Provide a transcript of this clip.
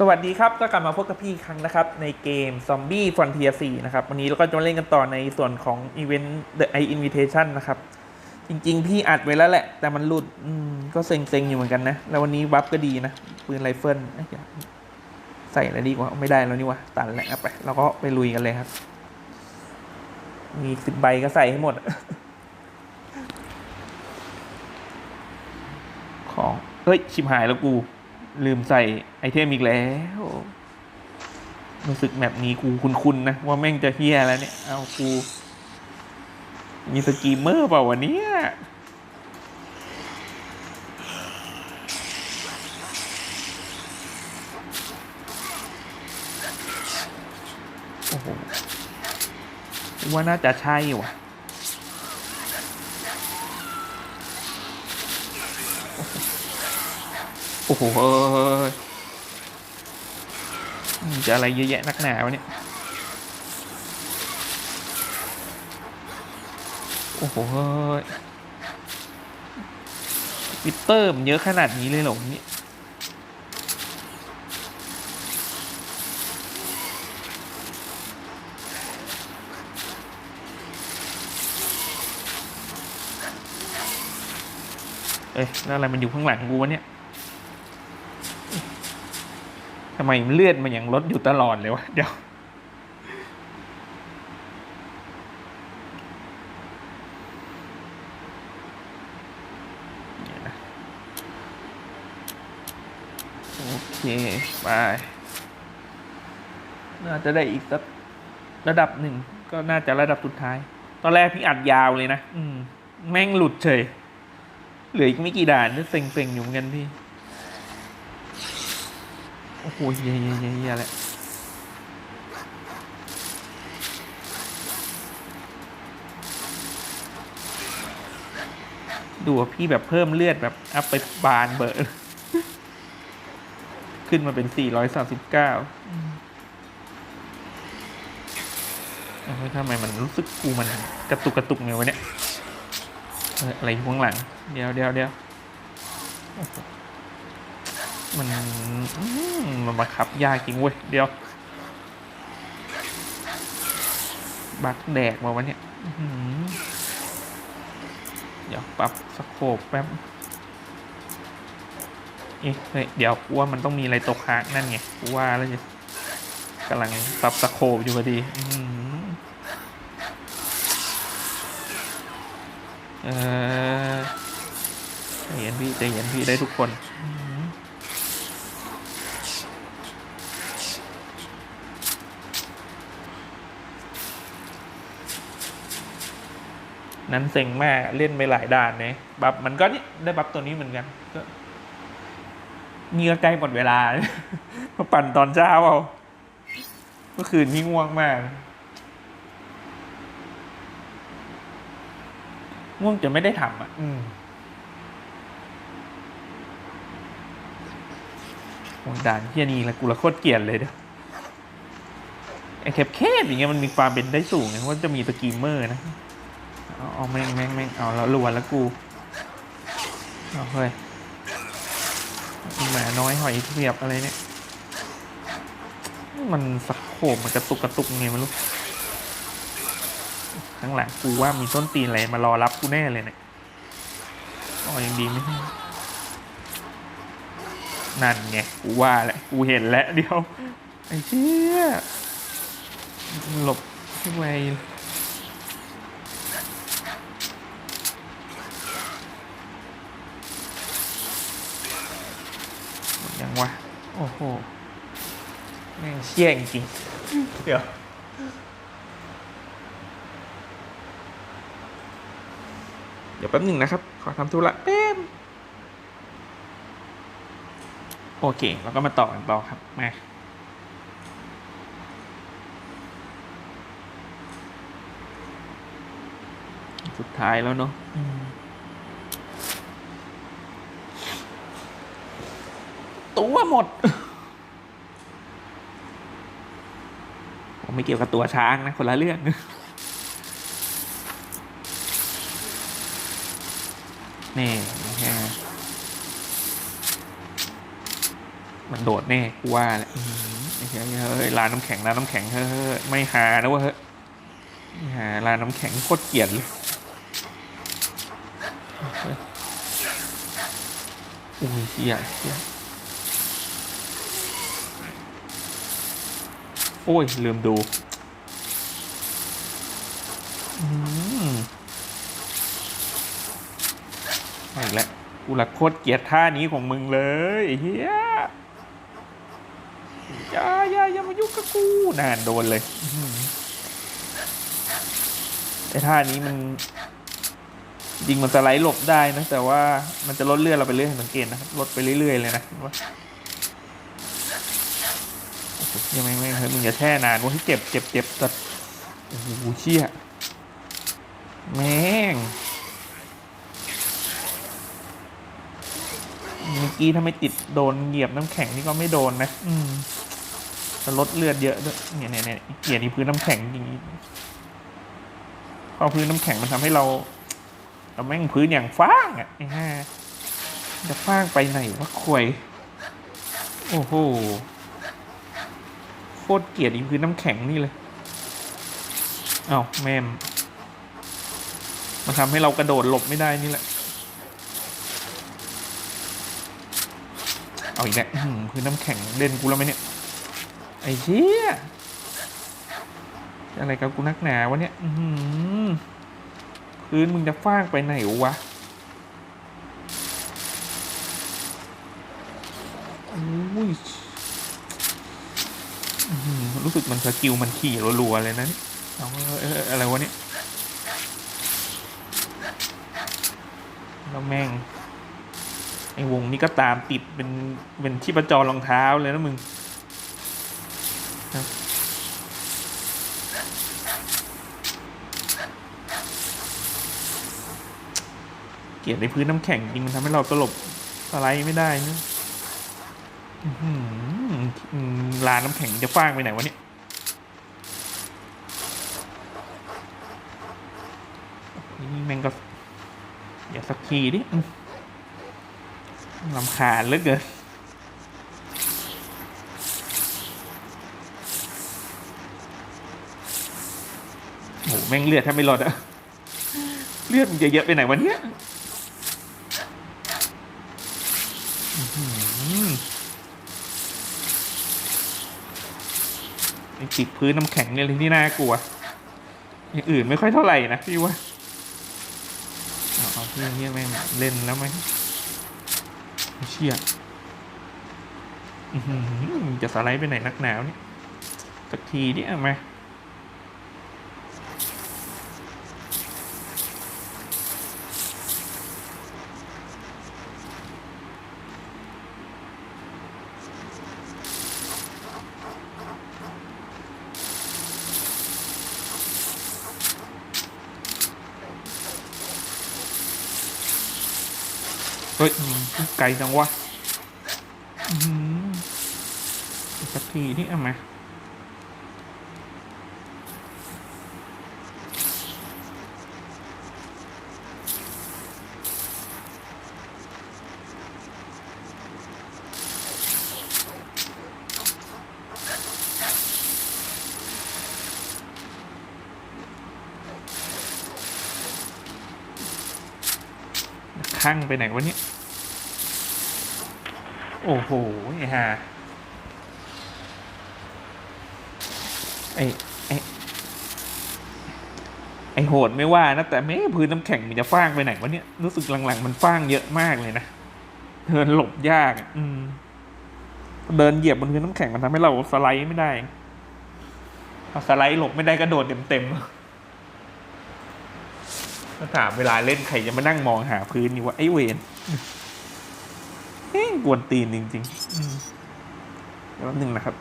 สวัสดีครับ ก็กลับมาพบกับพี่ครั้งนะครับ ในเกม Zombie Frontier 4 นะครับ วันนี้เราก็จะมาเล่นกันต่อในส่วนของ Event The I Invitation นะครับ จริงๆ พี่อัดไว้แล้วแหละ แต่มันหลุดอืมก็เซ็งๆ อยู่เหมือนกันนะ แล้ววันนี้บัฟก็ดีนะ ปืนไรเฟิลใส่อะไรดีกว่า ไม่ได้แล้วนี่วะตันแล้วไปเราก็ไปลุยกันเลยครับ มีสิบใบก็ใส่ให้หมด ของเฮ้ยชิบหายแล้วกู ลืมใส่ไอเทมอีกแล้ว รู้สึกแบบนี้กูคุ้นๆนะ ว่าแม่งจะเฮียแล้วเนี่ย เอากูมีสกีมเมอร์เปล่าวะเนี่ยโอ้โหว่าน่าจะใช่ว่ะ โอ้โหจะอะไรเยอะแยะนักหนาวะเนี่ย โอ้โหเฮ้ยวิตเตอร์มันเยอะขนาดนี้เลยเหรอเนี่ยเอ้ยแล้วอะไรมันอยู่ข้างหลังกูวะเนี่ย ทำไมเลือดมันยังลดอยู่ตลอดเลยวะเดี๋ยวโอเคไปน่าจะได้อีกสักระดับหนึ่ง ก็น่าจะระดับสุดท้าย ตอนแรกพี่อัดยาวเลยนะ อืม แม่งหลุดเฉย เหลืออีกไม่กี่ด่านก็เซ็งๆอยู่เหมือนกันพี่ โอ้โหเฮียเฮียเฮียเฮียแหละดูว่าพี่แบบเพิ่มเลือดแบบอัพไปบานเบอร์ ขึ้นมาเป็น 439เอ้ยทำไมมันรู้สึกกูมันกระตุกกระตุกเนี่ยวะเนี่ยเอ้ยอะไรอยู่ข้างหลัง เดี๋ยวเดี๋ยวเดี๋ยว มันมันบังคับยากจริงเว้ย เดี๋ยว บักแดกมาวะเนี่ยเดี๋ยวปรับสโคปแป๊บเอ๊ะเฮ้ยเดี๋ยวกูว่ามันต้องมีอะไรตกค้างนั่นไงกูว่าแล้วจะกำลังปรับสโคปอยู่พอดีอื้อหือเออใจเย็นพี่ใจเย็นพี่ได้ทุกคนอื้อหือ นั้นเซ็งมากเล่นไปหลายด่านเนี่ยบัฟมันก็นี่ได้บัฟตัวนี้เหมือนกันก็นี่ก็ใกล้หมดเวลามาปั่นตอนเช้าเอาเมื่อคืนนี่ง่วงมาก ง่วงจนไม่ได้ทำอะ อืมโอ้ยด่านเฮียนี่ละกูละโคตรเกลียดเลยเด้อไอ้แคบแคบอย่างเงี้ยมันมีความเป็นได้สูงไงเพราะจะมีสกรีมเมอร์นะ เอาแม่งแม่งแม่งเอาแล้วรวนแล้วกูเอาเฮ้ยหมาน้อยหอยเทียบอะไรเนี่ย มันสักโขมมันกระตุกกระตุกไงไมันรู้ข้างหลังกูว่ามีต้นตีนอะไรมารอรับกูแน่เลยเนี่ยอ๋อยังดีไม่นั่นไงกูว่าแหละกูเห็นแล้วเดียวไอ้เชี่ยหลบทำไมยัง วะ โอ้โห แม่งเชี่ยจริงๆ เดี๋ยว เดี๋ยวแป๊บหนึ่งนะครับ ขอทำธุระแป๊บ โอเค เราก็มาต่อกันต่อครับ มาสุดท้ายแล้วเนาะอืม ตัวหมด ผมไม่เกี่ยวกับตัวช้างนะ คนละเรื่องนี่แค่มันโดดแน่กูว่าแหละเหี้ยเฮ้ยร้านน้ำแข็งร้านน้ำแข็งเฮ้ยไม่หานะว้ยเฮ้ยไม่หาร้านน้ำแข็งโคตรเกลียดเลยเฮ้ยอยเหี้ยเหี้ย โอ้ย ลืมดูอืออีกแล้วกูละโคตรเกลียดท่านี้ของมึงเลยเฮียอย่าอย่าอย่ามายุ่งกับกูนานโดนเลยไอ้ท่านี้มันจริงมันสไลด์หลบได้นะ แต่ว่ามันจะลดเลือดเราไปเรื่อยสังเกตนะลดไปเรื่อยๆเลยนะว่า ยังไม่ไม่เฮ้ยมึงอย่าแช่นานว่าที่เจ็บเจ็บเจ็บจัดโอ้โหเชี่ยแม่งเมื่อกี้ถ้าไม่ติดโดนเหยียบน้ำแข็งนี่ก็ไม่โดนนะ อืมจะลดเลือดเยอะด้วยเนี่ยเนี่ยเนี่ยเกลียดที่พื้นน้ำแข็งอย่างนี้พอพื้นน้ำแข็งมันทำให้เราเราแม่งพื้นอย่างฟ้างอะไอ้ห่าจะฟ้างไปไหนวะควย โอ้โห คตรเกลียดอีพื้นน้ำแข็งนี่เลยเอ้าแม่มมันทำให้เรากระโดดหลบไม่ได้นี่แหละ เอาอีกแล้วอื้อหือคือน้ำแข็งเล่นกูแล้วไหมเนี่ย ไอ้เชี่ยอะไรกับกูนักหนาวะเนี่ยพื้นมึงจะฟางไปไหนวะอุ้ย รู้สึกมันสกิลมันขี่รัวๆเลยนะเนี่ยเอาอะไรวะเนี่ยแล้วแม่งไอ้วงนี้ก็ตามติดเป็นเป็นที่ประจรรองเท้าเลยนะมึงเกียดในพื้นน้ำแข็งจริงมันทำให้เราตลบสไลด์ไม่ได้นะอือหืออืม ลานน้ำแข็งจะฟางไปไหนวะเนี่ยนี่แม่งก็อย่าสักทีดิลำคาญเหลือเกินโอ้โหแม่งเลือดแทบไม่รอดอะเลือดมันจะเยอะไปไหนวันเนี้ยอื้อหือ ไอ้ติดพื้นน้ำแข็งเนี่ยเลยที่น่ากลัวอย่างอื่นไม่ค่อยเท่าไหร่นะพี่ว่าเอาเอาพี่เนี่ยแม่งเล่นแล้วไหมเชี่ยจะสไลด์ไปไหนนักหนาวเนี่ยสักทีเนี่ยมา เฮ้ยไกลจังวะอื้อหือสักทีนี่เอามาข้างไปไหนวะเนี่ย โอ้โหไอ้ห่าไอ้ไอ้ไอ้โหดไม่ว่านะ แต่แม่พื้นน้ำแข็งมันจะฟ้างไปไหนวะเนี่ย รู้สึกหลังๆ มันฟ้างเยอะมากเลยนะเดินหลบยาก อืม เดินเหยียบบนพื้นน้ำแข็งมันทำให้เราสไลด์ไม่ได้พอสไลด์หลบไม่ได้ก็โดดเต็มๆถ้าถามเวลาเล่นใครจะมานั่งมองหาพื้นนี่ว่าไอ้เวน กวนตีนจริงๆอืมเดี๋ยวแป๊บนึงนะครับ